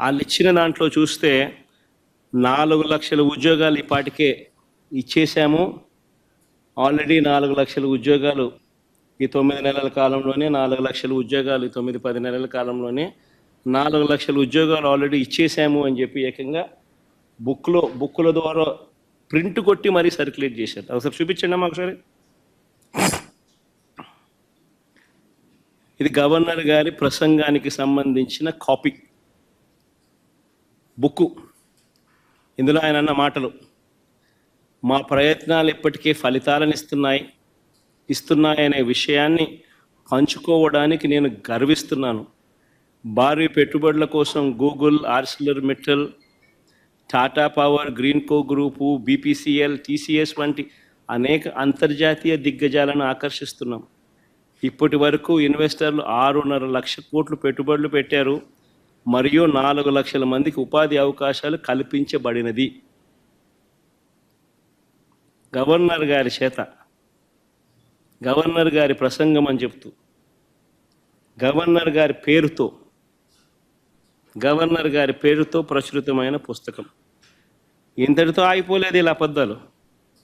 వాళ్ళు ఇచ్చిన దాంట్లో చూస్తే నాలుగు లక్షల ఉద్యోగాలు ఇప్పటికే ఇచ్చేసాము ఆల్రెడీ నాలుగు లక్షల ఉద్యోగాలు ఈ తొమ్మిది నెలల కాలంలోనే నాలుగు లక్షల ఉద్యోగాలు ఈ తొమ్మిది పది నెలల కాలంలోనే నాలుగు లక్షల ఉద్యోగాలు ఆల్రెడీ ఇచ్చేసాము అని చెప్పి ఏకంగా బుక్లో బుక్కుల ద్వారా ప్రింట్ కొట్టి మరీ సర్క్యులేట్ చేశారు. ఒకసారి చూపించండి అమ్మా ఒకసారి. ఇది గవర్నర్ గారి ప్రసంగానికి సంబంధించిన కాపీ. బుక్కు. ఇందులో ఆయన అన్న మాటలు మా ప్రయత్నాలు ఇప్పటికీ ఫలితాలను ఇస్తున్నాయి ఇస్తున్నాయనే విషయాన్ని పంచుకోవడానికి నేను గర్విస్తున్నాను. భారీ పెట్టుబడుల కోసం Google Arcelor Mittal Tata power Greenko group BPCL TCS వంటి అనేక అంతర్జాతీయ దిగ్గజాలను ఆకర్షిస్తున్నాం. ఇప్పటి వరకు ఇన్వెస్టర్లు ఆరున్నర లక్ష కోట్లు పెట్టుబడులు పెట్టారు. మరియు నాలుగు లక్షల మందికి ఉపాధి అవకాశాలు కల్పించబడినది. గవర్నర్ గారి చేత గవర్నర్ గారి ప్రసంగం అని చెప్తూ గవర్నర్ గారి పేరుతో గవర్నర్ గారి పేరుతో ప్రచురితమైన పుస్తకం. ఇంతటితో ఆగిపోలేదు ఇలా అబద్ధాలు.